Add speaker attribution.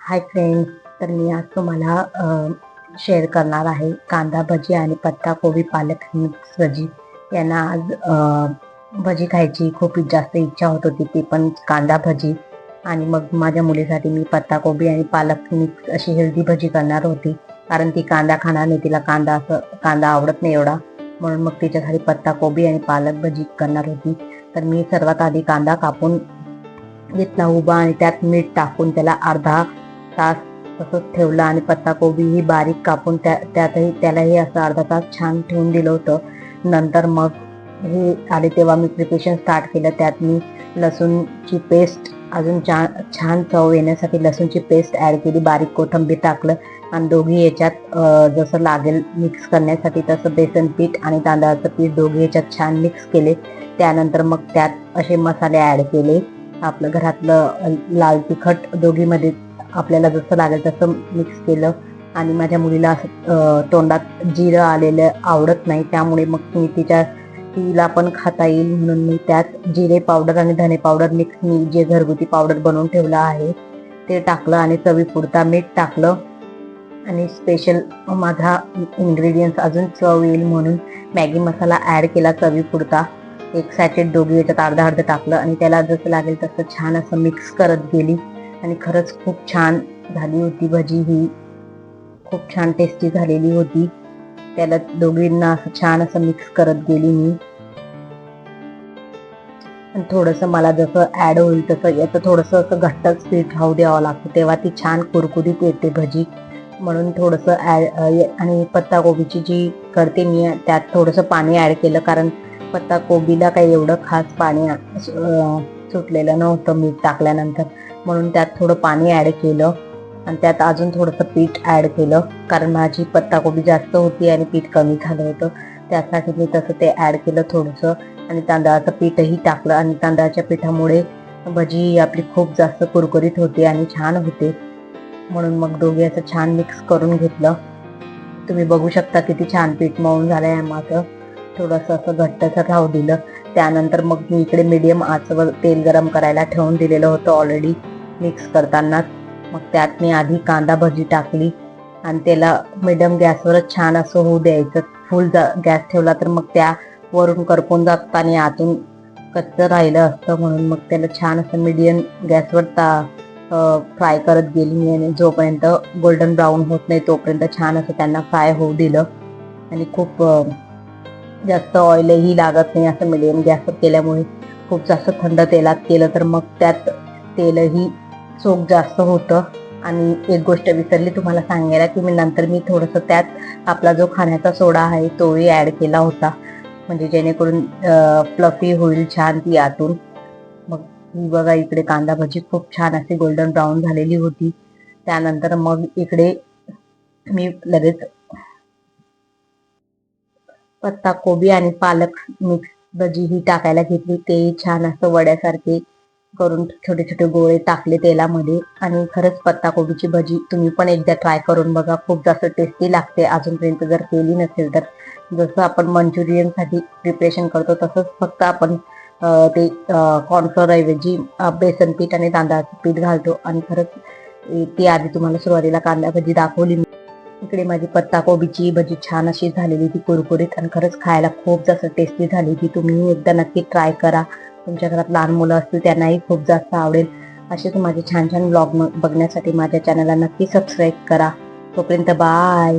Speaker 1: Hi friends तर मी आज तुम्हाला शेअर करणार आहे कांदा भजी आणि पत्ता कोबी पालक मिक्स भजी. यांना आज भजी खायची खूप जास्त इच्छा होत होती ती पण कांदा भजी. आणि मग माझ्या मुलीसाठी मी पत्ता कोबी आणि पालक मिक्स अशी हेल्दी भजी करणार होती. कारण ती कांदा खाणार नाही तिला कांदा असं कांदा आवडत नाही एवढा. म्हणून मग तिच्यासाठी पत्ता कोबी आणि पालक भजी करणार होती. तर मी सर्वात आधी कांदा कापून घेतला उभा आणि त्यात मीठ टाकून त्याला अर्धा तास तसंच ठेवलं आणि पत्ताकोबीही ही बारीक कापून त्या त्यातही त्यालाही असं अर्धा तास छान ठेवून दिलं होतं. नंतर मग हे आले तेव्हा मी प्रिपरेशन स्टार्ट केलं. त्यात मी लसूणची पेस्ट अजून छान छान चव येण्यासाठी लसूणची पेस्ट ॲड केली बारीक कोथिंबीर टाकलं आणि दोघी याच्यात जसं लागेल मिक्स करण्यासाठी तसं बेसन पीठ आणि तांदळाचं पीठ दोघी याच्यात छान मिक्स केले. त्यानंतर मग त्यात असे मसाले ॲड केले. आपलं घरातलं लाल तिखट दोघीमध्ये आपल्याला जसं लागेल तसं मिक्स केलं. आणि माझ्या मुलीला असं तोंडात जिरं आलेलं आवडत नाही. त्यामुळे मग मी तिच्या तिला पण खाता येईल म्हणून मी त्यात जिरे पावडर आणि धने पावडर मिक्स मी जे घरगुती पावडर बनवून ठेवलं आहे ते टाकलं आणि चवीपुरता मीठ टाकलं. आणि स्पेशल माझा इन्ग्रेडियंट्स अजून चव येईल म्हणून मॅगी मसाला ॲड केला चवीपुरता. एक सॅचेट दोघी याच्यात अर्धा अर्ध टाकलं आणि त्याला जसं लागेल तसं छान असं मिक्स करत गेली. आणि खरंच खूप छान झाली होती भजी ही. खूप छान टेस्टी झालेली होती. त्याला दोघींना असं छान असं मिक्स करत गेली मी. आणि थोडंसं मला जसं ॲड होईल तसं याचं थोडंसं असं घट्टच पीठ राहू द्यावं लागतं. तेव्हा ती छान कुरकुरीत येते भजी. म्हणून थोडंसं ॲड आणि पत्ताकोबीची जी करते मी त्यात थोडंसं पाणी ॲड केलं. कारण पत्ताकोबीला काही एवढं खास पाणी सुटलेलं नव्हतं मीठ टाकल्यानंतर. म्हणून त्यात थोडं पाणी ॲड केलं आणि त्यात अजून थोडंसं पीठ ॲड केलं. कारण माझी पत्ताकोबी जास्त होती आणि पीठ कमी झालं होतं. त्यासाठी मी तसं ते ॲड केलं थोडंसं आणि तांदळाचं पीठही टाकलं. आणि तांदळाच्या पिठामुळे भजी आपली खूप जास्त कुरकुरीत होते आणि छान होते. म्हणून मग दोघे असं छान मिक्स करून घेतलं. तुम्ही बघू शकता किती छान पीठ मळून झालं आहे माझं. थोडंसं असं घट्टसर राहू दिलं. त्यानंतर मग मी इकडे मीडियम आचवर तेल गरम करायला ठेवून दिलेलं होतं ऑलरेडी मिक्स करतानाच मग त्यात मी आधी कांदा भजी टाकली आणि त्याला मिडियम गॅसवरच छान असं होऊ द्यायचं. फुल गॅस ठेवला तर मग त्या वरून करपून जातात आणि आतून कच्चं राहिलं असतं म्हणून मग त्याला छान असं मिडियम गॅसवर ता फ्राय करत गेली मी आणि जोपर्यंत गोल्डन ब्राऊन होत नाही तोपर्यंत छान असं त्यांना फ्राय होऊ दिलं. आणि खूप जास्त ऑइलही लागत नाही असं मिडियम गॅसवर केल्यामुळे खूप जास्त थंड तेलात केलं तर मग त्यात तेलही चोख जास्त होतं. आणि एक गोष्ट विसरली तुम्हाला सांगायला की मी नंतर मी थोडंसं त्यात आपला जो खाण्याचा सोडा आहे तोही ॲड केला होता. म्हणजे जेणेकरून प्लफी होईल छान ती आतून. मग ही बघा इकडे कांदा भजी खूप छान अशी गोल्डन ब्राऊन झालेली होती. त्यानंतर मग इकडे मी लगेच पत्ता कोबी आणि पालक मिक्स भजी ही टाकायला घेतली. ते छान असं वड्यासारखे करून छोटे छोटे गोळे टाकले तेलामध्ये आणि खरंच पत्ता कोबीची भजी तुम्ही पण एकदा ट्राय करून बघा. खूप जास्त टेस्टी लागते. अजूनपर्यंत जर केली नसेल तर. जसं आपण मंचुरियनसाठी प्रिपरेशन करतो तसंच फक्त आपण ते कॉर्नफ्लोअर ऐवजी बेसन पीठ आणि तांदळाचं पीठ घालतो. आणि खरंच ती आधी तुम्हाला सुरुवातीला कांदा भजी दाखवली इकडे माझी पत्ता कोबीची भजी छान अशी झालेली ती कुरकुरीत आणि खरंच खायला खूप जास्त टेस्टी झाली ती. तुम्ही एकदा नक्की ट्राय करा. तुमच्या घरात लहान मुलं असतील त्यांनाही खूप जास्त आवडेल. असेच माझे छान छान ब्लॉग बघण्यासाठी माझ्या चॅनलला नक्की सबस्क्राईब करा. तोपर्यंत बाय